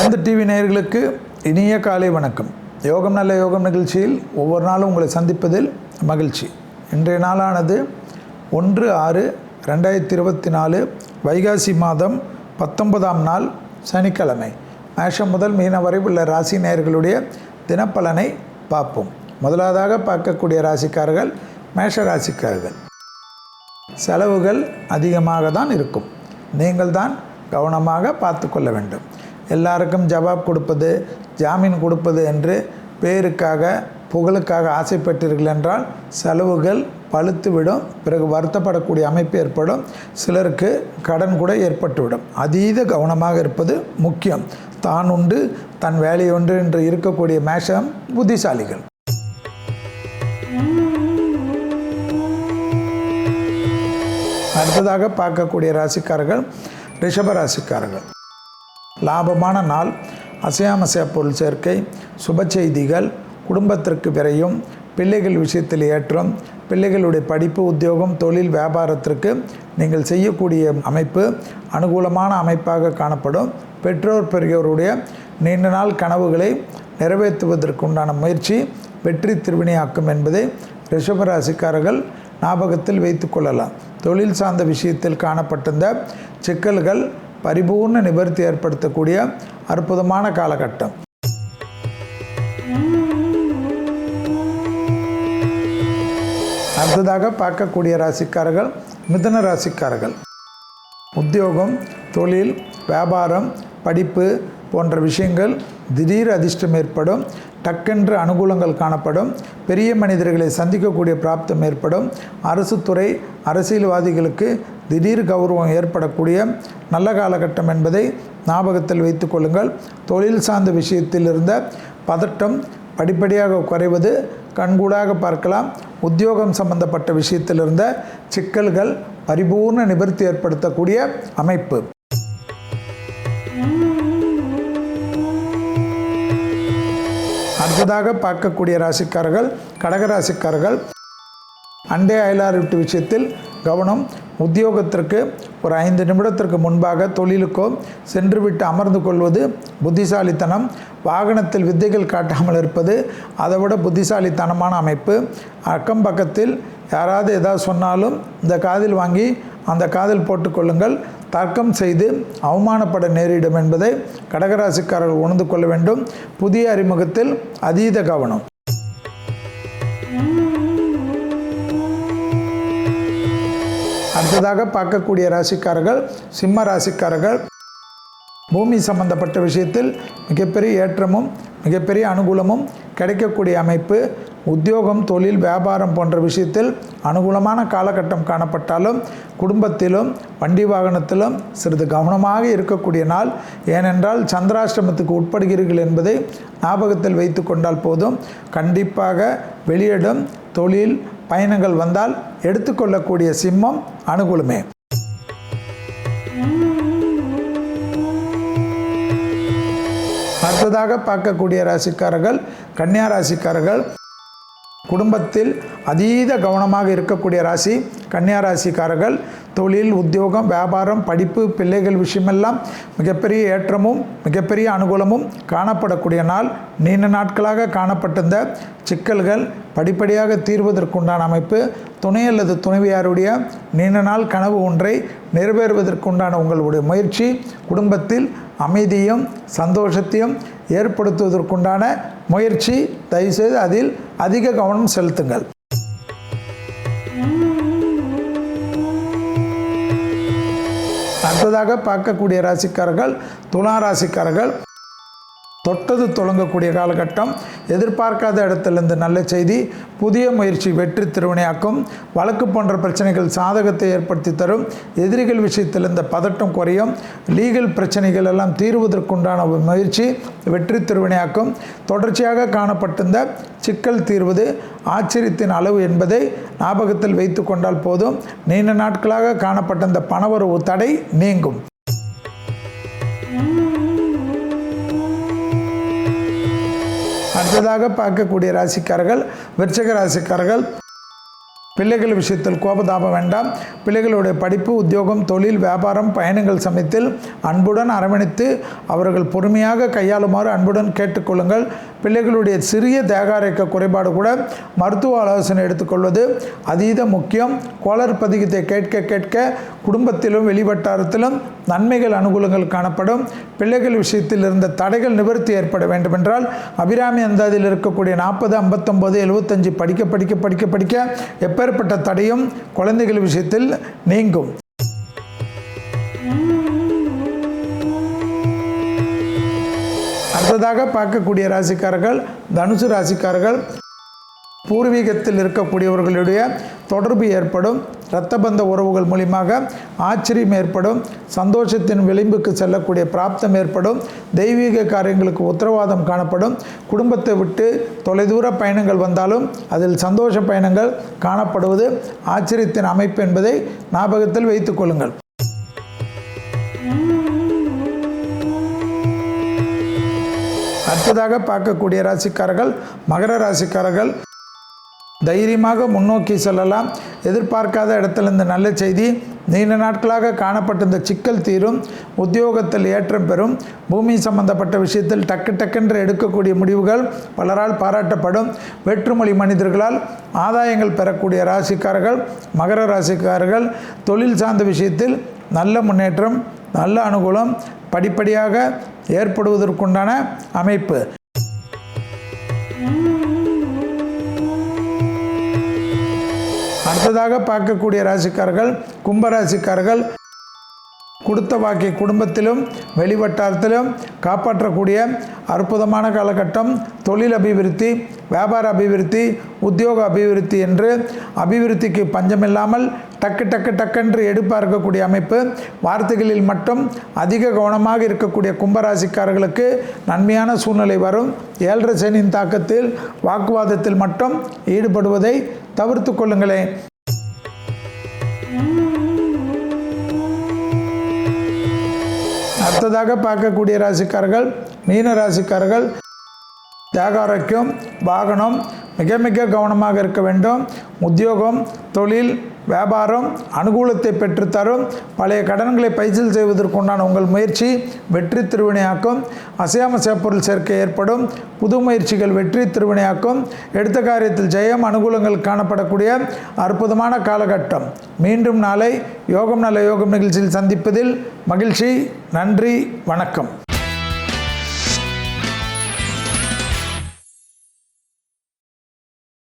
எந்த டிவி நேயர்களுக்கு இனிய காலை வணக்கம். யோகம் நல்ல யோகம் நிகழ்ச்சியில் ஒவ்வொரு நாளும் உங்களை சந்திப்பதில் மகிழ்ச்சி. இன்றைய நாளானது ஒன்று ஆறு ரெண்டாயிரத்தி இருபத்தி நாலு வைகாசி மாதம் பத்தொன்பதாம் நாள் சனிக்கிழமை. மேஷம் முதல் மீன வரை உள்ள ராசி நேயர்களுடைய தினப்பலனை பார்ப்போம். முதலாவதாக பார்க்கக்கூடிய ராசிக்காரர்கள் மேஷ ராசிக்காரர்கள். செலவுகள் அதிகமாக தான் இருக்கும். நீங்கள் தான் கவனமாக பார்த்து கொள்ள வேண்டும். எல்லாருக்கும் ஜவாப் கொடுப்பது ஜாமீன் கொடுப்பது என்று பேருக்காக புகழுக்காக ஆசைப்பட்டீர்கள் என்றால் செலவுகள் பழுத்துவிடும் பிறகு வருத்தப்படக்கூடிய அமைப்பு ஏற்படும் சிலருக்கு கடன் கூட ஏற்பட்டுவிடும். அதீத கவனமாக இருப்பது முக்கியம். தான் உண்டு தன் வேலை ஒன்று என்று இருக்கக்கூடிய மேஷம் புத்திசாலிகள். அடுத்ததாக பார்க்கக்கூடிய ராசிக்காரர்கள் ரிஷப ராசிக்காரர்கள். லாபமான நாள் அசையாமசைய பொருள் சேர்க்கை சுப செய்திகள் குடும்பத்திற்கு விரையும் பிள்ளைகள் விஷயத்தில் ஏற்றம் பிள்ளைகளுடைய படிப்பு உத்தியோகம் தொழில் வியாபாரத்திற்கு நீங்கள் செய்யக்கூடிய அமைப்பு அனுகூலமான அமைப்பாக காணப்படும். பெற்றோர் பெரியோருடைய நீண்ட நாள் கனவுகளை நிறைவேற்றுவதற்குண்டான முயற்சி வெற்றி திருவினையாக்கும் என்பதை ரிஷபராசிக்காரர்கள் ஞாபகத்தில் வைத்து கொள்ளலாம். தொழில் சார்ந்த விஷயத்தில் காணப்பட்டிருந்த சிக்கல்கள் பரிபூர்ண நிவர்த்தி ஏற்படுத்தக்கூடிய அற்புதமான காலகட்டம். அடுத்ததாக பார்க்கக்கூடிய ராசிக்காரர்கள் மிதன ராசிக்காரர்கள். உத்தியோகம் தொழில் வியாபாரம் படிப்பு போன்ற விஷயங்கள் திடீர் அதிர்ஷ்டம் ஏற்படும். டக்கென்று அனுகூலங்கள் காணப்படும். பெரிய மனிதர்களை சந்திக்கக்கூடிய பிராப்தம் ஏற்படும். அரசு துறை அரசியல்வாதிகளுக்கு திடீர் கௌரவம் ஏற்படக்கூடிய நல்ல காலகட்டம் என்பதை ஞாபகத்தில் வைத்து கொள்ளுங்கள். தொழில் சார்ந்த விஷயத்தில் இருந்த பதட்டம் படிப்படியாக குறைவது கண்கூடாக பார்க்கலாம். உத்தியோகம் சம்பந்தப்பட்ட விஷயத்தில் இருந்த சிக்கல்கள் பரிபூர்ண நிவர்த்தி ஏற்படுத்தக்கூடிய அமைப்பு. அடுத்ததாக பார்க்கக்கூடிய ராசிக்காரர்கள் கடகராசிக்காரர்கள் அண்டை அயலார் வீட்டு விஷயத்தில் கவனம் உத்தியோகத்திற்கு ஒரு ஐந்து நிமிடத்திற்கு முன்பாக தொழிலுக்கோ சென்றுவிட்டு அமர்ந்து கொள்வது புத்திசாலித்தனம் வாகனத்தில் வித்தைகள் காட்டாமல் இருப்பது அதை விட புத்திசாலித்தனமான அமைப்பு. அக்கம் பக்கத்தில் யாராவது ஏதாவது சொன்னாலும் இந்த காதில் வாங்கி அந்த காதில் போட்டுக்கொள்ளுங்கள் தர்க்கம் செய்து அவமானப்பட நேரிடும் என்பதை கடகராசிக்காரர்கள் உணர்ந்து கொள்ள வேண்டும். புதிய அறிமுகத்தில் அதீத கவனம். அடுத்ததாக பார்க்கக்கூடிய ராசிக்காரர்கள் சிம்ம ராசிக்காரர்கள் பூமி சம்பந்தப்பட்ட விஷயத்தில் மிகப்பெரிய ஏற்றமும் மிகப்பெரிய அனுகூலமும் கிடைக்கக்கூடிய அமைப்பு உத்தியோகம் தொழில் வியாபாரம் போன்ற விஷயத்தில் அனுகூலமான காலகட்டம் காணப்பட்டாலும் குடும்பத்திலும் வண்டி வாகனத்திலும் சிறிது கவனமாக இருக்கக்கூடிய நாள். ஏனென்றால் சந்திராஷ்டமத்துக்கு உட்படுகிறீர்கள் என்பதை ஞாபகத்தில் வைத்து கொண்டால் போதும். கண்டிப்பாக வெளியிடும் தொழில் பயணங்கள் வந்தால் எடுத்துக்கொள்ளக்கூடிய சிம்மம் அனுகூலமே. அடுத்ததாக பார்க்கக்கூடிய ராசிக்காரர்கள் கன்னியா ராசிக்காரர்கள் குடும்பத்தில் அதீத கவனமாக இருக்கக்கூடிய ராசி கன்னியா ராசிக்காரர்கள் தொழில் உத்தியோகம் வியாபாரம் படிப்பு பிள்ளைகள் விஷயமெல்லாம் மிகப்பெரிய ஏற்றமும் மிகப்பெரிய அனுகூலமும் காணப்படக்கூடிய நாள். நீண்ட நாட்களாக காணப்பட்டிருந்த சிக்கல்கள் படிப்படியாக தீர்வதற்குண்டான அமைப்பு. துணை அல்லது துணைவியாருடைய நீண்ட நாள் கனவு ஒன்றை நிறைவேறுவதற்குண்டான உங்களுடைய முயற்சி. குடும்பத்தில் அமைதியும் சந்தோஷத்தையும் ஏற்படுத்துவதற்குண்டான முயற்சி. தயவுசெய்து அதில் அதிக கவனம் செலுத்துங்கள். அடுத்ததாக பார்க்கக்கூடிய ராசிக்காரர்கள் துலா ராசிக்காரர்கள் தொட்டது தொடங்கக்கூடிய காலகட்டம். எதிர்பார்க்காத இடத்திலிருந்து நல்ல செய்தி புதிய முயற்சி வெற்றி திருவினையாக்கும் வழக்கு போன்ற பிரச்சனைகள் சாதகத்தை ஏற்படுத்தி தரும் எதிரிகள் விஷயத்தில் இந்த பதட்டம் குறையும் லீகல் பிரச்சனைகள் எல்லாம் தீர்வதற்குண்டான ஒரு முயற்சி வெற்றி திருவினையாக்கும். தொடர்ச்சியாக காணப்பட்டிருந்த சிக்கல் தீர்வது ஆச்சரியத்தின் அளவு என்பதை ஞாபகத்தில் வைத்து கொண்டால் போதும். நீண்ட நாட்களாக காணப்பட்ட இந்த பணவரவு தடை நீங்கும். அடுத்ததாக பார்க்கக்கூடிய ராசிக்காரர்கள் விருச்சக ராசிக்காரர்கள் பிள்ளைகள் விஷயத்தில் கோபதாபம் வேண்டாம். பிள்ளைகளுடைய படிப்பு உத்தியோகம் தொழில் வியாபாரம் பயணங்கள் சமயத்தில் அன்புடன் அரவணைத்து அவர்கள் பொறுமையாக கையாளுமாறு அன்புடன் கேட்டுக்கொள்ளுங்கள். பிள்ளைகளுடைய சிறிய தேகாரக்க குறைபாடு கூட மருத்துவ ஆலோசனை எடுத்துக்கொள்வது அதீத முக்கியம். கோளர் பதிகத்தை கேட்க கேட்க குடும்பத்திலும் வெளிவட்டாரத்திலும் நன்மைகள் அனுகூலங்கள் காணப்படும். பிள்ளைகள் விஷயத்தில் இருந்த தடைகள் நிவர்த்தி ஏற்பட வேண்டுமென்றால் அபிராமி அந்தாதியில் இருக்கக்கூடிய நாற்பது ஐம்பத்தொம்போது எழுபத்தஞ்சு படிக்க படிக்க படிக்க படிக்க எப்பேற்பட்ட தடையும் குழந்தைகள் விஷயத்தில் நீங்கும். அடுத்ததாக பார்க்கக்கூடிய ராசிக்காரர்கள் தனுசு ராசிக்காரர்கள் பூர்வீகத்தில் இருக்கக்கூடியவர்களுடைய தொடர்பு ஏற்படும் இரத்த பந்த உறவுகள் மூலியமாக ஆச்சரியம் ஏற்படும் சந்தோஷத்தின் விளிம்புக்கு செல்லக்கூடிய பிராப்தம் ஏற்படும் தெய்வீக காரியங்களுக்கு உத்தரவாதம் காணப்படும் குடும்பத்தை விட்டு தொலைதூர பயணங்கள் வந்தாலும் அதில் சந்தோஷ பயணங்கள் காணப்படுவது ஆச்சரியத்தின் அமைப்பு என்பதை ஞாபகத்தில் வைத்துக் கொள்ளுங்கள். அடுத்ததாக பார்க்கக்கூடிய ராசிக்காரர்கள் மகர ராசிக்காரர்கள். தைரியமாக முன்னோக்கி செல்லலாம். எதிர்பார்க்காத இடத்திலிருந்து நல்ல செய்தி. நீண்ட நாட்களாக காணப்பட்டிருந்த சிக்கல் தீரும். உத்தியோகத்தில் ஏற்றம் பெறும். பூமி சம்பந்தப்பட்ட விஷயத்தில் டக்கு டக்கென்று எடுக்கக்கூடிய முடிவுகள் பலரால் பாராட்டப்படும். வெற்றுமொழி மனிதர்களால் ஆதாயங்கள் பெறக்கூடிய ராசிக்காரர்கள் மகர ராசிக்காரர்கள் தொழில் சார்ந்த விஷயத்தில் நல்ல முன்னேற்றம் நல்ல அனுகூலம் படிப்படியாக ஏற்படுவதற்குண்டான அமைப்பு. அடுத்ததாக பார்க்கக்கூடிய ராசிக்காரர்கள் கும்பராசிக்காரர்கள் கொடுத்த வாக்கை குடும்பத்திலும் வெளிவட்டாரத்திலும் காப்பாற்றக்கூடிய அற்புதமான காலகட்டம். தொழில் அபிவிருத்தி வியாபார அபிவிருத்தி உத்தியோக அபிவிருத்தி என்று அபிவிருத்திக்கு பஞ்சமில்லாமல் டக்கு டக்கு டக்கென்று எடுப்பார்க்கக்கூடிய அமைப்பு. வார்த்தைகளில் மட்டும் அதிக கவனமாக இருக்கக்கூடிய கும்பராசிக்காரர்களுக்கு நன்மையான சூழ்நிலை வரும். ஏழரை சேனின் தாக்கத்தில் வாக்குவாதத்தில் மட்டும் ஈடுபடுவதை தவிர்த்து கொள்ளுங்களேன். அடுத்ததாக பார்க்கக்கூடிய ராசிக்காரர்கள் மீன ராசிக்காரர்கள் தியாகாரோக்கியம் வாகனம் மிக மிக கவனமாக இருக்க வேண்டும். உத்தியோகம் தொழில் வியாபாரம் அனுகூலத்தை பெற்றுத்தரும். பழைய கடன்களை பைசல் செய்வதற்குண்டான உங்கள் முயற்சி வெற்றி திருவினையாக்கும். அசையாமசைய பொருள் சேர்க்கை ஏற்படும். புது முயற்சிகள் வெற்றி திருவினையாக்கும். எடுத்த காரியத்தில் ஜெயம் அனுகூலங்கள் காணப்படக்கூடிய அற்புதமான காலகட்டம். மீண்டும் நாளை யோகம் நல்ல யோகம் நிகழ்ச்சியில் சந்திப்பதில் மகிழ்ச்சி. நன்றி வணக்கம்.